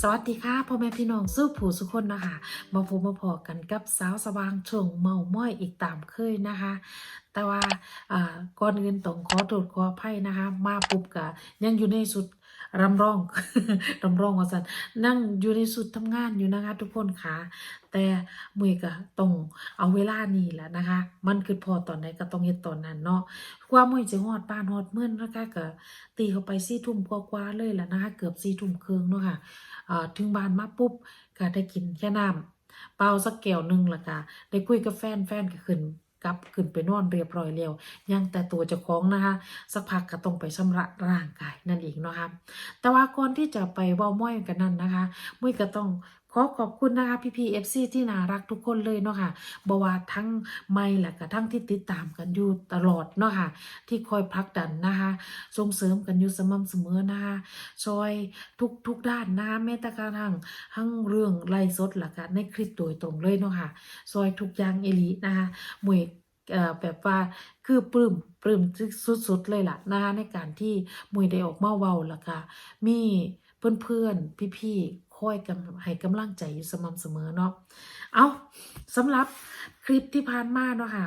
สวัสดีค่ะพ่อแม่พี่น้องสู้ผู้สุคนนะคะมาพบมาพอกันกับสาวสว่างช่วงเมาม้อยอีกตามเคยนะคะ แต่ว่าก่อนเงินต้องขอโทษขออภัยนะคะ มาปุ๊บกะยังอยู่ในสุด รำร้องรำร้องว่าสันนั่งอยู่ในสุดทำงานอยู่นะคะ ทุกคนค่ะแต่มือก็ต้องเอาเวลานี่แหละนะคะ มันคือพอตอนไหนก็ต้องเฮ็ดตอนนั้นเนาะความมือจะฮอดบ้านฮอดเมื่อนนะคะก็ตีเข้าไปสี่ทุ่มกว่าๆเลยแหละนะคะ เกือบสี่ทุ่มครึ่งเนาะค่ะอ่าถึงบ้านมาปุ๊บก็ได้กินแค่น้ำเปล่าสักแก้วหนึงละก็ได้คุยกับแฟนแฟนก็ขึ้น กลับขึ้นไปนอนเรียบร้อยแล้วยังแต่ตัวเจ้าของนะคะ สักพักก็ต้องไปชำระร่างกายนั่นเองเนาะครับแต่ว่าก่อนที่จะไปเว้าม้อยกันนั่นนะคะมุ้ยก็ต้องขอขอบคุณนะคะพี่พีเอฟซีที่น่ารักทุกคนเลยเนาะค่ะบว่าทั้งไม่และก็ทั้งที่ติดตามกันอยู่ตลอดเนาะค่ะที่คอยผลักดันนะคะส่งเสริมกันอยู่สม่ำเสมอนะคะช่วยทุกทุกด้านนะคะแม้แต่กระทั่งทั้งเรื่องไลฟ์สดและก็ในคลิปโดยตรงเลยเนาะค่ะซอยทุกอย่างเอลีนะคะมวย แบบว่าคือปลื้มปลื้มสุดๆเลยล่ะนะคะในการที่มวยได้ออกมาเว้าแล้วก็มีเพื่อนๆพี่ๆคอยกำให้กำลังใจอยู่สม่ำเสมอเนาะเอาสำหรับคลิปที่ผ่านมาเนาะค่ะ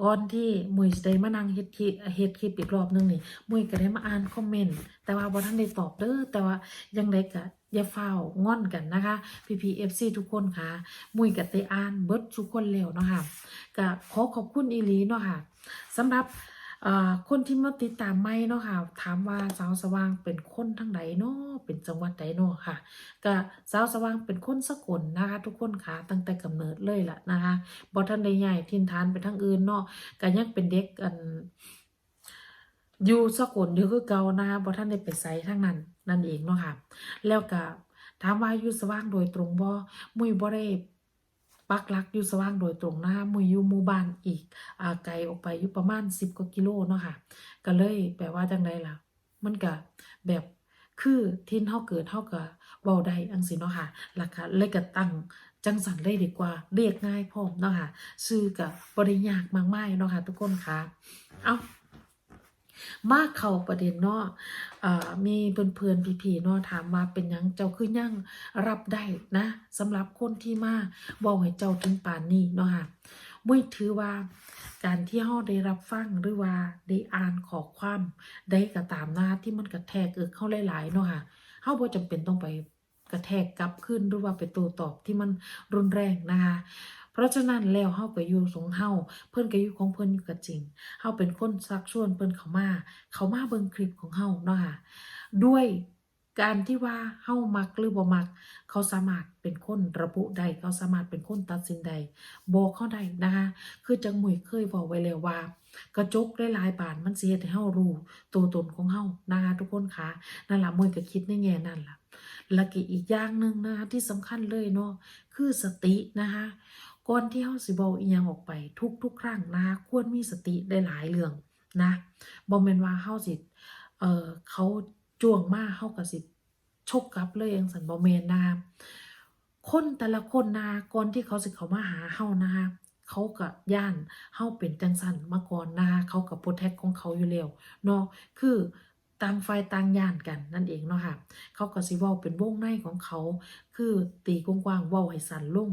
ก่อนที่มุยจะได้มานั่งเฮ็ดคลิปเฮ็ดคลิปอีกรอบนึงนี่มุยก็ได้มาอ่านคอมเมนต์แต่ว่าบ่ทันได้ตอบเด้อแต่ว่ายังไดก็ อย่าเฝ้างอนกันนะคะพี่พีเอฟซีทุกคนค่ะ มุยกับเตอานเบิร์ดทุกคนแล้วเนาะค่ะก็ขอขอบคุณอีลีเนาะค่ะสำหรับคนที่มาติดตามไม่เนาะค่ะ ถามว่าสาวสว่างเป็นคนทางใดเนาะเป็นจังหวัดใดเนาะค่ะก็สาวสว่างเป็นคนสกลนะคะ ทุกคนค่ะตั้งแต่กำเนิดเลยล่ะนะคะบ่ทันได้ย้ายถิ่นฐานไปทางอื่นเนาะก็ยังเป็นเด็กอัน อยู่สกลอยู่คือเก่านะคะบ่ทันได้ไปไสทางนั้นนั่นเองเนาะค่ะ แล้วก็ถามว่าอยู่สว่างโดยตรงบ่มุ้ยบ่ได้ปักลักอยู่สว่างโดยตรงนะคะมุยอยู่หมู่บ้านอีกอ่าไกลออกไปอยู่ประมาณ10กว่ากิโลเนาะค่ะ ก็เลยแปลว่าจังไดล่ะ มันก็แบบคือที่เฮาเกิดเฮาก็เว้าได้จังซี่เนาะค่ะแล้วก็เลยก็ตั้งจังสันเลยดีกว่าเรียกง่ายพร้อมเนาะค่ะชื่อก็บ่ได้ยากมากมายเนาะค่ะทุกคนค่ะ เอา มาเข้าประเด็นเนาะอ่อมีเพื่อนๆพี่ๆเนาะถามว่าเป็นยังเจ้าคือยังรับได้นะสำหรับคนที่มาเว้าให้เจ้าถึงป่านนี้เนาะค่ะมุ้ยถือว่าการที่เฮาได้รับฟังหรือว่าได้อ่านข้อความได้ก็ตามหน้าที่มันกระแทกเอิกเข้าหลายๆเนาะค่ะเฮาบ่จำเป็นต้องไปกระแทกกลับขึ้นหรือว่าไปโตตอบที่มันรุนแรงนะคะ เพราะฉะนั้นแล้วเฮาก็อยู่ของเฮาเพิ่นก็อยู่ของเพิ่นอยู่ก็จริงเฮาเป็นคนชักชวนเพิ่นเข้ามาเขามาเบิ่งคลิปของเฮาเนาะค่ะด้วยการที่ว่าเฮามักหรือบ่มัก เขาสามารถเป็นคนระบุได้เขาสามารถเป็นคนตัดสินได้บอกเขาได้นะคะคือจังหมุยเคยบอกไว้แล้วว่า กระจกหลายๆบานมันเฮ็ดให้เฮารู้ตัวตนของเฮานะคะทุกคนค่ะนั่นละมุยก็คิดในแง่นั้นละแล้วก็อีกอย่างหนึ่งนะคะที่สำคัญเลยเนาะคือสตินะคะ ก่อนที่เฮาสิเว้าอีหยังออกไปทุกๆครั้งนะคะควรมีสติได้หลายเรื่องนะบ่แม่นว่าเฮาสิเอ่อเขาจ้วงมาเฮาก็สิชกกลับเลยจังซั่นบ่แม่นนะคะคนแต่ละคนนะก่อนที่เขาสิเข้ามาหาเฮานะคะเขาก็ย่านเฮาเป็นจังซั่นมาก่อนนะคะเขาก็โพรเทคของเขาอยู่แล้วเนาะคือ ต่างฝ่ายต่างย่านกันนั่นเองเนาะค่ะ เขาก็สิเว้าเป็นวงในของเขา คือตีกว้างๆเว้าให้สั้นลง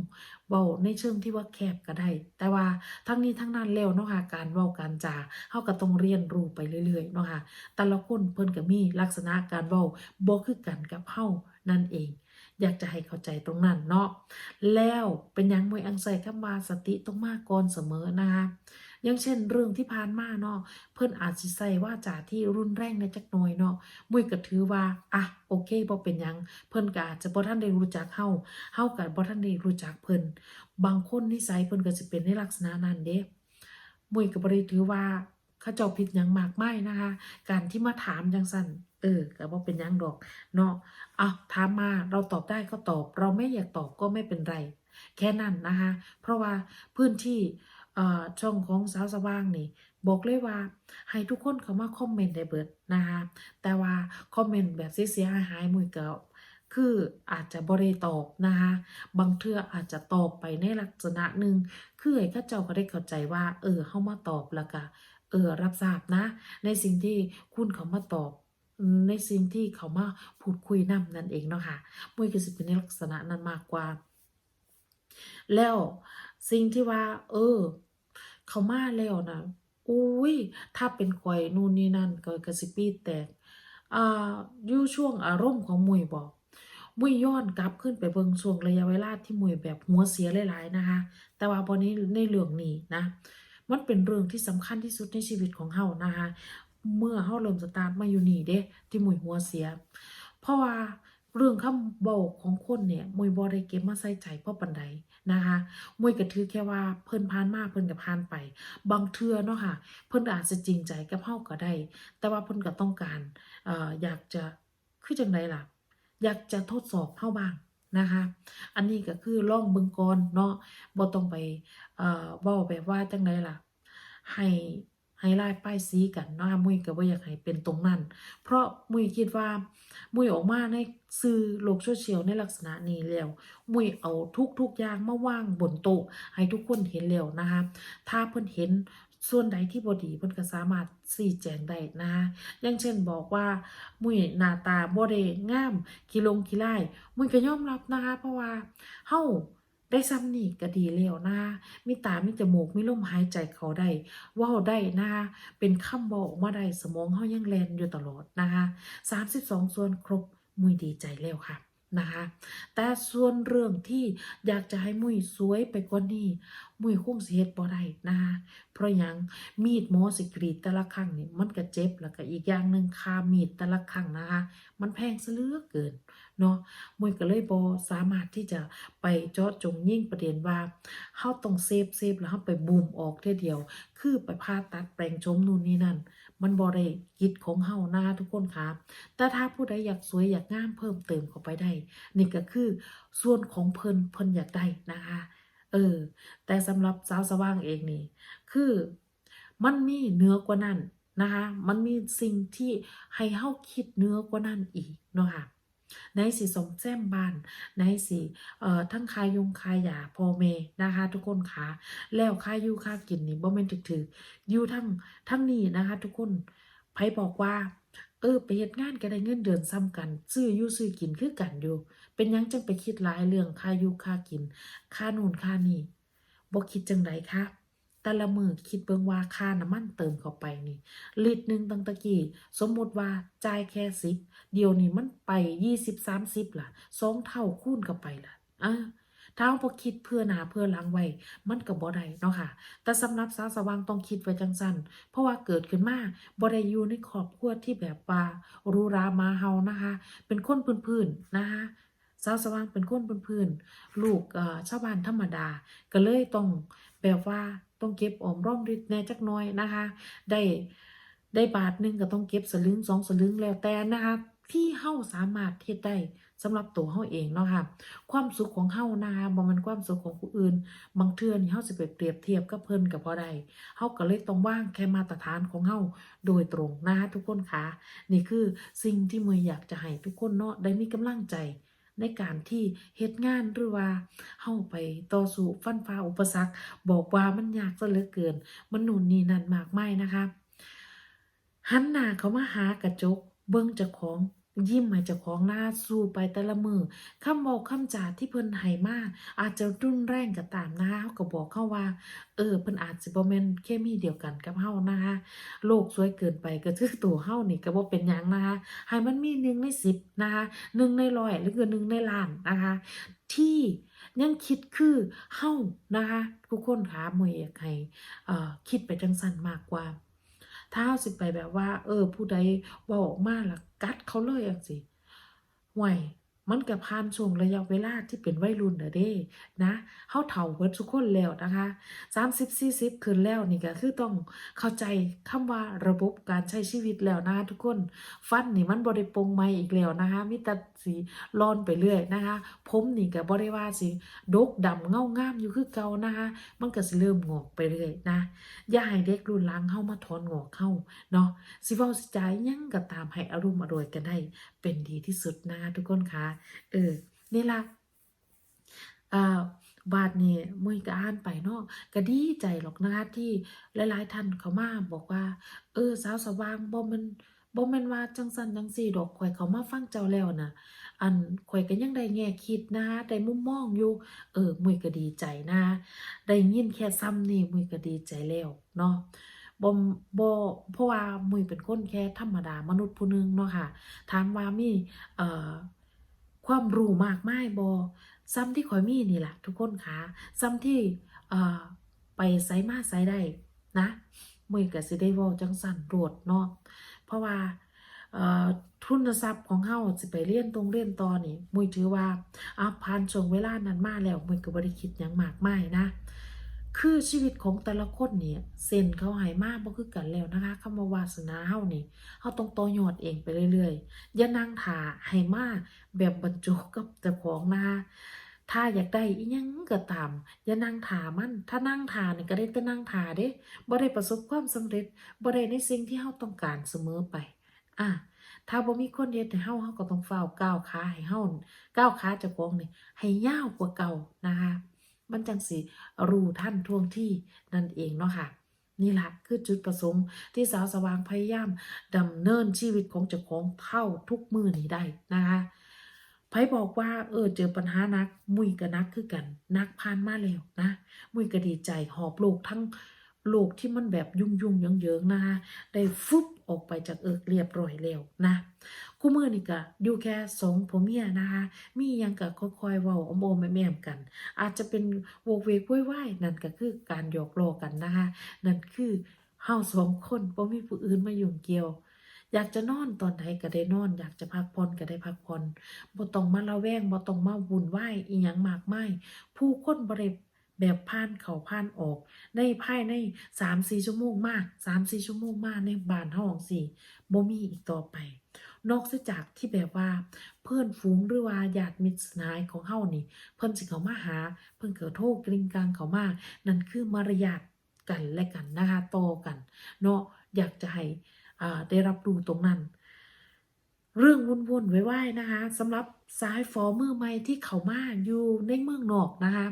เว้าในเชิงที่ว่าแคบก็ได้ แต่ว่าทั้งนี้ทั้งนั้นแล้วเนาะค่ะการเว้าการจาเขาก็ต้องเรียนรู้ไปเรื่อยๆเนาะค่ะแต่ละคนเพิ่นก็มีลักษณะการเว้าบ่คือกันกับเฮานั่นเอง อยากจะให้เข้าใจตรงนั้นเนาะแล้วเป็นยังมวยอังใส่คำว่าสติต้องมาก่อนเสมอนะคะอย่างเช่นเรื่องที่ผ่านมาเนาะเพิ่อนอาจสิใส่ว่าจาที่รุนแรงในจักหน่อยเนาะมุ้ยก็ถือว่าอะโอเคบ่เป็นยังเพิ่อนก็อาจจะบ่ทันได้รู้จักเฮาเฮาก็บ่ทันได้รู้จักเพิ่อนบางคนนิสัยเพิ่นก็สิเป็นในลักษณะนั้นเด้มุ้ยก็บ่ได้ถือว่าเขาเจ้าผิดยังมากมายนะคะ การที่มาถามจังซั่น เออก็บ่เป็นยังดอกเนาะอะถามมาเราตอบได้ก็ตอบ เราไม่อยากตอบก็ไม่เป็นไร แค่นั้นนะคะเพราะว่าพื้นที่เอ่อช่องของสาวสว่างนี่ บอกเลยว่า ให้ทุกคนเข้ามาคอมเมนต์ได้เบิดนะคะแต่ว่าคอมเมนต์แบบเสียหายมุ้ยก็คืออาจจะบ่ได้ตอบนะคะบางเทื่ออาจจะตอบไปในลักษณะหนึ่งคือให้ข้าเจ้าก็ได้เข้าใจว่า เออเฮามาตอบแล้วก็เออรับทราบนะ ในสิ่งที่คุณเขามาตอบ ในสิ่งที่เขามาพูดคุยนำนั่นเองเนาะค่ะมุ้ยก็สิเป็นในลักษณะนั้นมากกว่า แล้วสิ่งที่ว่า เออ เขามาแล้วนะอุ้ยถ้าเป็นข่อยนู่นนี่นั่นก็กระสิปีแตกอ่าอยู่ช่วงอารมณ์ของมุยบอกมุยย้อนกลับขึ้นไปเบิ่งช่วงระยะเวลาที่มุยแบบหัวเสียหลายๆนะคะ แต่ว่าบอนี้ในเรื่องนี้นะ มันเป็นเรื่องที่สำคัญที่สุดในชีวิตของเฮานะคะ เมื่อเฮาเริ่มสตาร์ทมาอยู่นี่เด้ ที่มุยหัวเสีย เพราะว่าเรื่องคำบอกของคนเนี่ยมุยบ่ได้เก็บมาใส่ใจเพราะปานใดนะคะมุยก็ถือแค่ว่าเพิ่นผ่านมาเพิ่นก็ผ่านไป บางเทื่อเนาะค่ะ เพิ่นอาจจะจริงใจกับเฮาก็ได้ แต่ว่าเพิ่นก็ต้องการเอ่ออยากจะคือจังไดล่ะ อยากจะทดสอบเฮาบ้างนะคะ อันนี้ก็คือลองเบิงก่อนเนาะบ่ต้องไปเอ่อเว้าแบบว่าจังไดล่ะ ให้ ให้ลายป้ายสีกันเนาะมุ้ยก็บ่าอยากให้เป็นตรงนั้น เพราะมุ้ยคิดว่า มุ้ยออกมาในสื่อโลกโซเชียลในลักษณะนี้แล้ว มุ้ยเอาทุกๆอย่างมาวางบนโต๊ะให้ทุกคนเห็นแล้วนะคะถ้าเพิ่นเห็นส่วนใดที่บ่ดีเพิ่นก็สามารถชี้แจงได้นะคะอย่างเช่นบอกว่า มุ้ยหน้าตาบ่ได้งามขี้ลงขี้ลายมุ้ยก็ยอมรับนะคะเพราะว่าเฮา ได้ซ้ำนี่ก็ดีแล้วนะมีตามีจมูกมีลมหายใจเขาได้ว่าได้นะเป็นคำบออกมาได้สมองเฮายังแลนอยู่ตลอดนะคะ32 ส่วนครบมุยดีใจแล้วค่ะ นะคะ แต่ส่วนเรื่องที่อยากจะให้มุ้ยสวยไปกว่านี้ มุ้ยคงสิเฮ็ดบ่ได้นะคะ เพราะยังมีดหมอสิกรีดแต่ละครั้งนี่มันก็เจ็บแล้วก็อีกอย่างหนึ่งค่ามีดแต่ละครั้งนะคะ มันแพงซะเหลือเกินเนาะมุ้ยก็เลยบ่สามารถที่จะไปเจาะจงยิ่งประเด็นว่าเฮาต้องเซฟเซฟแล้วเฮาไปบูมออกเท่เดียว คือไปผ่าตัดแปลงโฉมนู่นนี่นั่น มันบ่ได้กิจของเฮาหน้าทุกคนค่ะแต่ถ้าผู้ใดอยากสวยอยากงามเพิ่มเติมเข้าไปได้ นี่ก็คือส่วนของเพิ่นเพิ่นอยากได้นะคะ เออ แต่สำหรับสาวสว่างเองนี่คือมันมีเนื้อกว่านั้นนะคะ มันมีสิ่งที่ให้เฮาคิดเนื้อกว่านั้นอีกเนาะค่ะ ในสิสมแซมบ้านในสิเอ่อทั้งคายยงคายาพ่อแม่นะคะ ทุกคนคะแล้วค่ายู่ค่ากินนี่บ่แม่นถึกๆอยู่ทั้งทั้งนี้นะคะ ทุกคนไผบอกว่า เออไปเฮ็ดงานก็ได้เงินเดือนซ้ำกัน ซื้ออยู่ซื้อกินคือกันอยู่ เป็นยังจังไปคิดหลายเรื่องค่ายู่ค่ากิน ค่านู่นค่านี่บ่คิดจังไดคะ แต่ละมือคิดเบิ่งว่าค่าน้ำมันเติมเข้าไปนี่ลิตรหนึ่งตั้งตะกี้สมมุติว่าจ่ายแค่สิบเดี๋ยวนี้มันไปยี่สิบสามสิบล่ะสองเท่าคูณเข้าไปล่ะอ่าถ้าเราคิดเพื่อหนาเพื่อหลังไว้ มันก็บบ่ได้เนาะค่ะ แต่สำหรับสาวสว่างต้องคิดไว้จังซั่นเพราะว่าเกิดขึ้นมาบ่ได้อยู่ในครอบครัวที่แบบว่ารูรามาเฮานะคะ เป็นคนพื้นๆนะคะสาวสว่างเป็นคนพื้นๆลูกชาวบ้านธรรมดา ก็เลยต้อง แบบว่าต้องเก็บออมร่อมริบแน่จักน่อยนะคะ ได้ได้บาทหนึงก็ต้องเก็บสลึงสองสลึงแล้วแต่นะคะที่เฮาสามารถเฮ็ดได้สำหรับตัวเฮาเองเนาะค่ะ ความสุขของเฮานะคะบ่ม่นความสุขของผู้อื่น บางเทื่อนี่เฮาสิไปเปรียบเทียบกับเพิ่นก็บ่ได้เฮาก็เลยต้องว่างแค่มาตรฐานของเฮาโดยตรงนะคะทุกคนคะนี่คือสิ่งที่เมย์อยากจะให้ทุกคนเนาะได้มีกำลังใจ ในการที่เฮ็ดงานหรือว่าเฮาไปต่อสู้ฟันฝ่าอุปสรรค บอกว่ามันยากซะเหลือเกิน มันนู่นนี่นั่นมากมายนะคะหันหน้าเขามาหากระจกเบิ่งเจ้าของ ยิ้มให้เจ้าของหน้าสู้ไปแต่ละมือคำบอกคำจาที่เพิ่นให้มาอาจจะรุนแรงก็ตามนะคะเฮาก็บอกเขาว่า เออเพิ่นอาจสิบ่แม่นเคมีเดียวกันกับเฮานะคะโลกสวยเกินไปก็คือตัวเฮานี่ก็บ่เป็นหยังนะคะให้มันมีหนึ่งในสิบนะคะหนึ่งในร้อยหรือก็หนึ่งในล้านนะคะ ที่ยังคิดคือเฮานะคะทุกคนคะหมวยอยากให้อ่อคิดไปจังซั่นมากกว่า ถ้าเฮาสิไปแบบว่า เออ ผู้ใดว่าออกมาละกัดเขาเลยอย่างสิห่วย มันก็ผ่านช่วงระยะเวลาที่เป็นวัยรุ่นเด้นะเฮาเฒ่าเบิดซุกคนแล้วนะคะ30-40ขึ้นแล้วนี่ก็คือต้องเข้าใจคำว่าระบบการใช้ชีวิตแล้วนะคะทุกคนฟันนี่มันบ่ได้ปงใหม่อีกแล้วนะคะมีแต่สิรอนไปเรื่อยนะคะผมนี่ก็บ่ได้ว่าสิดกดำเงางามอยู่คือเก่านะคะมันก็สิเริ่มงอกไปเรื่อยนะอย่าให้เด็กรุ่นหลังเฮามาถอนงอกเฮาเนาะสิเว้าสิจ่ายยังก็ตามให้อารมณ์อร่วยกันได้เป็นดีที่สุดนะคะทุกคนค่ะเออนี่ล่ะอ่าบาดนี้มุ้ยก็อ่านไปเนาะก็ดีใจหรอกนะคะที่หลายๆท่านเขามาบอกว่า เออ สาวสว่างบ่มันบ่แม่นว่าจังซั่นจังซี่ดอกข้อยเขามาฟังเจ้าแล้วน่ะอันข้อยก็ยังได้แง่คิดนะได้มุมมองอยู่ เออมือยก็ดีใจนะ ได้ยินแค่ซ้ำนี่มือยก็ดีใจแล้วเนาะบ่บ่เพราะว่ามือยเป็นคนแค่ธรรมดามนุษย์ผู้หนึ่งเนาะค่ะถามว่ามีเอ่อ ความรู้มากมายบ่ซ้ำที่ข้อยมีนี่แหละทุกคนคะซ้ำที่เอ่อไปไซมาไซได้นะมือยก็สิได้วอลจังสันโลดเนาะเพราะว่าเอ่อทุนทรัพย์ของเฮาสิไปเรียนตรงเรียนตอนนี่มุยถือว่าอาผ่านช่วงเวลานั้นมาแล้วมุยก็บริคิดอยังมากมายนะ คือชีวิตของแต่ละคนเนี่ยเส้นเขาให้มากบ่คือกันแล้วนะคะคำว่าวาสนาเฮานี่เฮาต้องต่อยอดเองไปเรื่อยๆ อย่านั่งท่าให้มากแบบบรรจบกับเจ้าของนะคะถ้าอยากได้อีหยังก็ตาม อย่านั่งท่ามัน ถ้านั่งท่านี่ก็ได้แต่นั่งท่าเด้บ่ได้ประสบความสำเร็จบ่ได้ในสิ่งที่เฮาต้องการเสมอไป อะถ้าบ่มีคนเฮ็ดให้เฮาเฮาก็ต้องฟ้าก้าวขาให้เฮาก้าวขาเจ้าของนี่ให้ยาวกว่าเก่านะคะ มันจังสิรู้ทันท่วงที่นั่นเองเนาะค่ะนี่แหละคือจุดประสงค์ที่สาวสว่างพยายามดำเนินชีวิตของเจ้าของเท่าทุกมือนี้ได้นะคะไผบอกว่าเออเจอปัญหานัก มุยก็นักคือกัน นักผ่านมาแล้วนะ มุยก็ดีใจหอบโลกทั้งโลกที่มันแบบยุ่งยุ่งเยิงๆนะคะได้ฟุบ ออกไปจากเอิกเรียบร้อยแล้วนะคู่มือนี่ก็อยู่แค่สองผัวเมียนะคะ มียังก็ค่อยๆเว้าอมๆแม่มๆกัน อาจจะเป็นโวกเวกว้วยๆนั่นก็คือการหยอกล้อกันนะคะ นั่นคือเฮาสองคนบ่มีผู้อื่นมายุ่งเกี่ยวอยากจะนอนตอนใดก็ได้นอน อยากจะพักผ่อนก็ได้พักผ่อนบ่ต้องมาระแวงบ่ต้องมาวุ่นวายอีหยังมากมายผู้คนบ่ได้ แบบผ่านเขาผ่านออกในภายใน3-4ชั่วโมงมา3-4ชั่วโมงมากในบ้านเฮาจั่งซี้บ่มีอีกต่อไป นอกจากที่แบบว่า เพื่อนฝูงหรือว่าญาติมิตรสหายของเฮานี่ เพิ่นสิเขามาหา เพิ่นเก็โทรกริ่งกลางเขามานั่นคือมารยาทกันและกันนะคะโตกัน เนาะอยากจะให้ได้รับรู้ตรงนั้น เรื่องวุ่นๆไว้ๆนะคะสำหรับสายฟอมือใหม่ที่เขามาอยู่ในเมืองนอกนะคะ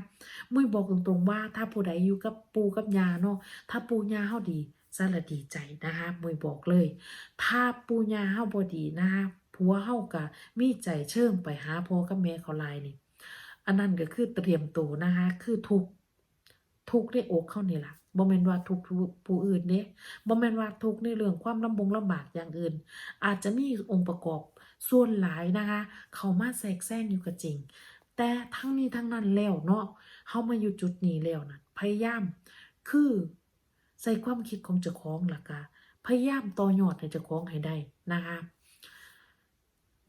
มุ้ยบอกตรงๆว่า ถ้าผู้ใดอยู่กับปูกับยาเนาะถ้าปูยาเฮาดีซะละดีใจนะคะมุ้ยบอกเลย ถ้าปูยาเฮาบ่ดีนะคะผัวเฮาก็มีใจเชิงไปหาพ่อกับแม่เขาลายนี่ อันนั้นก็คือเตรียมตัวนะคะคือทุก ทุกข์ในอกเขานี่ล่ะบ่แม่นว่าทุกข์ผู้อื่นเด้บ่แม่นว่าทุกข์ในเรื่องความลำบงลำบากอย่างอื่น อาจจะมีองค์ประกอบส่วนหลายนะคะ เขามาแทรกแซงอยู่ก็จริง แต่ทั้งนี้ทั้งนั้นแล้วเนาะเฮามาอยู่จุดนี้แล้วนะพยายาม คือใส่ความคิดของเจ้าของล่ะก็พยายามต่อยอดให้เจ้าของให้ได้นะคะ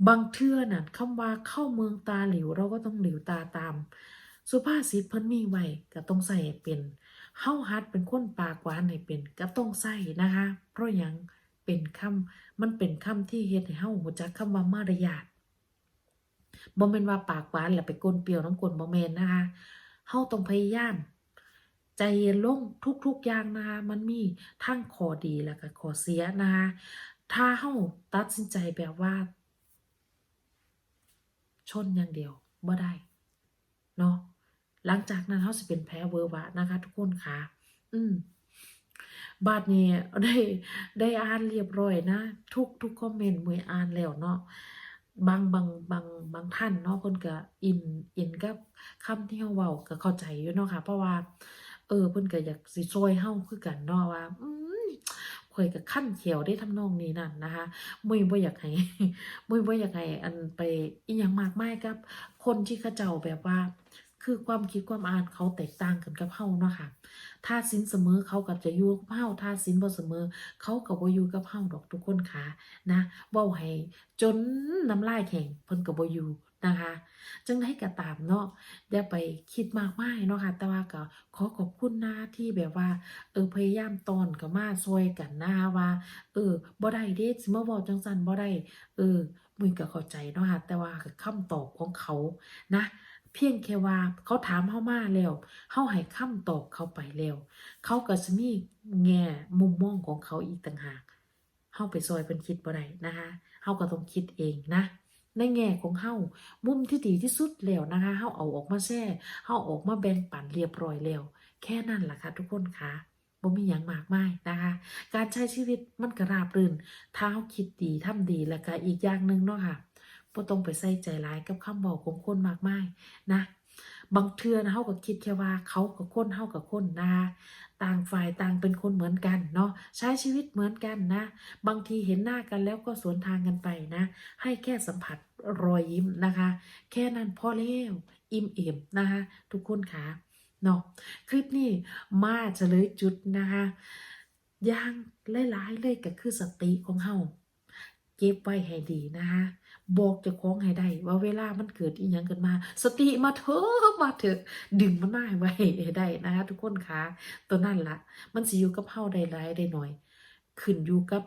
บางเทื่อน่ะคำว่าเข้าเมืองตาหลิวเราก็ต้องหลิวตาตาม สุภาษิตเพิ่นมีไว้ก็ต้องใส่เป็นเฮาหัดเป็นคนปากหวานให้เป็นก็ต้องใส่นะคะ เพราะยังเป็นคำมันเป็นคำที่เฮ็ดให้เฮารู้จักคำว่ามารยาทบ่แม่นว่าปากหวานแล้วไปกลนเปรี้ยวน้ำกลนบ่แม่นนะคะเฮาต้องพยายาม ใจเย็นลงทุกๆอย่างนะคะมันมีทั้งข้อดีแล้วก็ข้อเสียนะคะถ้าเฮาตัดสินใจแบบว่า ชนอย่างเดียวบ่ได้เนาะ หลังจากนั้นเขาสิเป็นแพ้เวอร์วะนะคะทุกคนค่ะ อืมบาดนี้ได้ได้อ่านเรียบร้อยนะ ทุกทุกคอมเมนต์มืออ่านแล้วเนาะบางบางบางบางท่านเนาะเพิ่นก็อินอินกับคำที่เฮาเว้าก็เข้าใจอยู่เนาะค่ะ เพราะว่า เออเพิ่นก็อยากสิช่วยเฮาคือกันเนาะว่า อืมข่อยก็คันเขียวได้ทำนองนี้นั่นนะคะมุ้ยบ่อยากให้มุ้ยบ่อยากให้อันไปอีหยังมากมายกับ คนที่เขาเจ้าแบบว่า คือความคิดความอ่านเขาแตกต่างกันกับเฮาเนาะค่ะถ้าสินเสมอเขาก็จะอยู่กับเฮาถ้าสินบ่เสมอ เขาก็บ่อยู่กับเฮาดอกทุกคนค่ะนะเว้าให้จนน้ำลายแข็งเพิ่นก็บ่อยู่นะคะจังไดก็ตามเนาะอย่าไปคิดมากมายเนาะค่ะแต่ว่าก็ขอขอบคุณนะที่แบบว่า เออพยายามตอนเข้ามาช่วยกันนะคะว่า เออบ่ได้เด้สิมาเว้าจังซั่นบ่ได้เออมุ้ยก็เข้าใจเนาะค่ะแต่ว่าก็คำตอบของเขานะ เพียงแค่ว่าเขาถามเฮามาแล้วเฮาให้คำตอบเขาไปแล้วเขาก็สิมีแง่มุมมองของเขาอีกต่างหากเฮาไปซอยเพิ่นคิดบ่ได้นะคะเฮาก็ต้องคิดเองนะ ในแง่ของเฮามุมที่ดีที่สุดแล้วนะคะเฮาเอาออกมาแชร์เฮาออกมาแบ่งปันเรียบร้อยแล้ว แค่นั้นล่ะค่ะทุกคนค่ะบ่มีหยังมากมายนะคะ การใช้ชีวิตมันก็ราบรื่นถ้าเราคิดดีทำดีแล้วก็อีกอย่างหนึ่งเนาะค่ะ บ่ต้องไปใส่ใจร้ายกับคำเว้าของคนมากมายนะ บางเทื่อนะเฮาก็คิดแค่ว่าเขากับคนเฮากับคนนะคะต่างฝ่ายต่างเป็นคนเหมือนกันเนาะใช้ชีวิตเหมือนกันนะ บางทีเห็นหน้ากันแล้วก็สวนทางกันไปนะ ให้แค่สัมผัสรอยยิ้มนะคะ แค่นั้นพอแล้วอิ่มเอมนะคะทุกคนค่ะเนาะคลิปนี้มาเฉลยจุดนะคะย่างหลายๆเลยก็คือสติของเฮาเก็บไว้ให้ดีนะคะ บอกเจ้าของให้ได้ว่าเวลามันเกิดอีหยังเกิดมา สติมาเถอะมาเถอะดึงมันมาให้ไว้ได้นะคะทุกคนคะตัวนั่นละมันสิอยู่กับเฮาได้หลายได้หน่อย ขึ้นอยู่กับ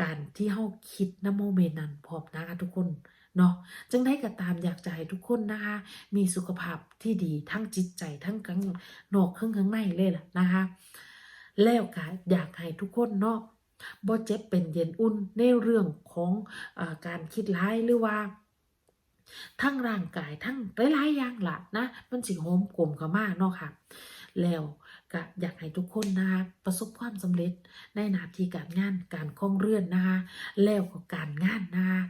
การที่เฮาคิดนโมเมนต์นั้นพร้อมนะคะทุกคนเนาะจังได้ก็ตามอยากจะให้ทุกคนนะคะ มีสุขภาพที่ดีทั้งจิตใจทั้งข้างนอกข้างข้างในเลยล่ะนะคะ แล้วก็อยากให้ทุกคนเนาะ บ่เจ็บเป็นเย็นอุ่นในเรื่องของอการคิดร้ายหรือว่าทั้งร่างกายทั้งหลายๆอย่างละนะมันสิโหมกลมเข้ามากเนาะค่ะ แล้วก็อยากให้ทุกคนนะคะประสบความสำเร็จในหน้าที่การงานการคล่องเรือนนะคะแล้วก็การงานนะคะ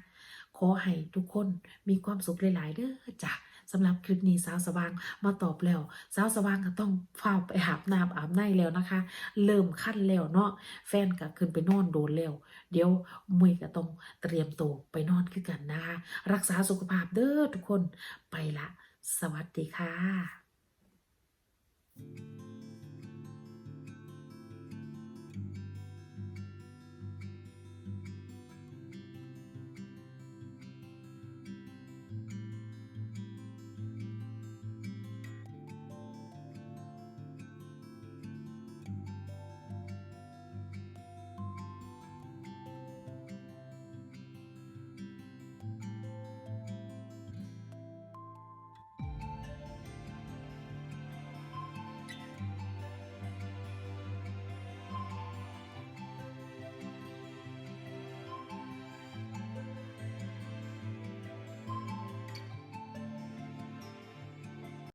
ขอให้ทุกคนมีความสุขหลาย ๆเด้อจ้ะ สำหรับคลิปนี้สาวสว่างมาตอบแล้ว สาวสว่างก็ต้องเฝ้าไปหาบน้ำอาบในแล้วนะคะ เริ่มขั้นแล้วเนาะแฟนก็ขึ้นไปนอนโดนแล้ว เดี๋ยวมวยก็ต้องเตรียมตัวไปนอนขึ้นกันนะคะ รักษาสุขภาพเด้อทุกคนไปละ สวัสดีค่ะ